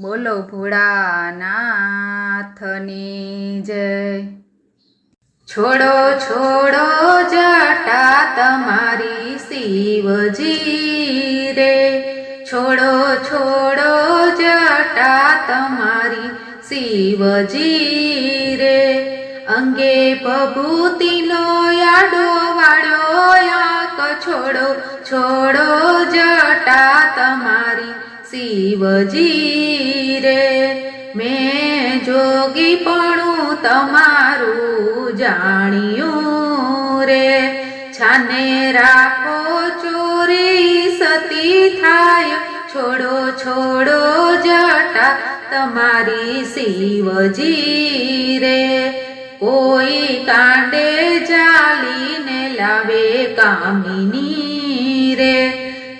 બોલો ભોળાનાથની જય. છોડો છોડો જટા તમારી શિવજી રે. છોડો છોડો જટા તમારી શિવજી રે. અંગે પભૂતિનો યાડો વાળો યાક છોડો છોડો જટા તમારી શિવજી જોગીપણું તમારું જાણ્યું રે. છાને રાખો ચોરી, સતી થાય. છોડો છોડો જટા, તમારી શિવજી રે. કોઈ કાંડે ચાલીને લાવે કામિની રે.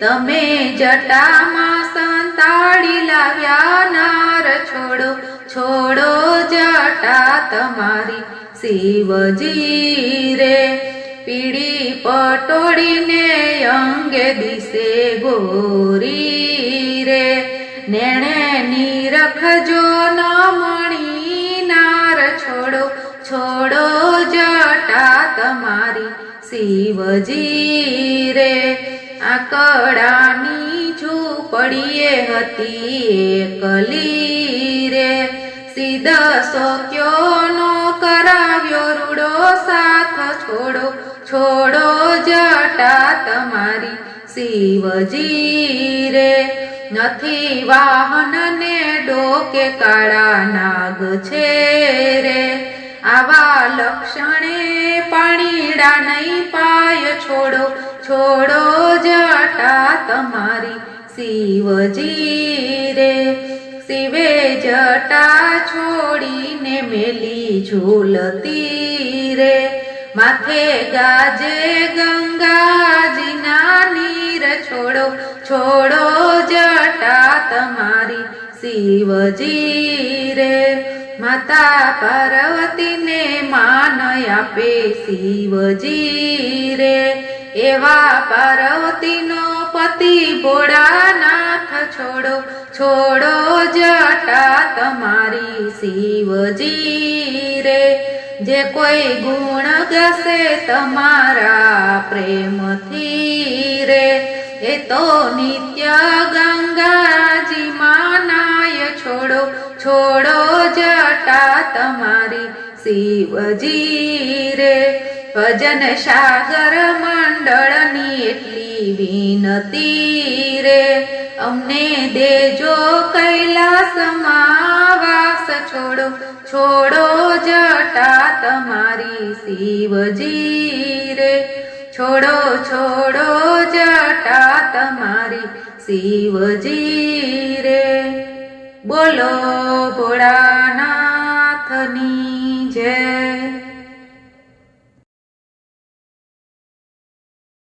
તમે જટામાં સંતાડી લાવ્યા, નાર છોડો છોડો જટા તમારી શિવજી રે. પીડી પટોળીને અંગે દિશે ગોરી રે. નેણે નીરખજો ન મણી નાર છોડો છોડો જટા તમારી શિવજી રે. આકડાની ઝૂંપડીએ હતી એકલી સીધા સોક્યો નો કરાવ્યો રૂડો સાથ છોડો છોડો જટા તમારી. શિવજી રે, નથી વાહન ને ડોકે કાળા નાગ છે રે. આવા લક્ષણે પાણીડા નહીં પાય છોડો છોડો જટા તમારી. શિવજી રે શિવે જટા છોડીને મેલી ઝૂલતી રે. માથે ગાજે ગંગાજીના નીર છોડો છોડો જટા તમારી શિવજી રે. માતા પાર્વતીને માન આપે શિવજી રે. એવા પાર્વતીનો પતિ ભોળાનાથ છોડો છોડો જટા તમારી શિવજી રે. જે કોઈ ગુણ ગસે તમારા પ્રેમથી રે. એ તો નિત્ય ગંગાજી માનાય છોડો છોડો જટા તમારી શિવજી રે. ભજન સાગર મંડળની એટલી વિનતી રે. અમને દેજો કૈલાસમાં વાસ છોડો છોડો જટા તમારી શિવજી રે. છોડો છોડો જટા તમારી શિવજી રે. બોલો ભોળાનાથની જય.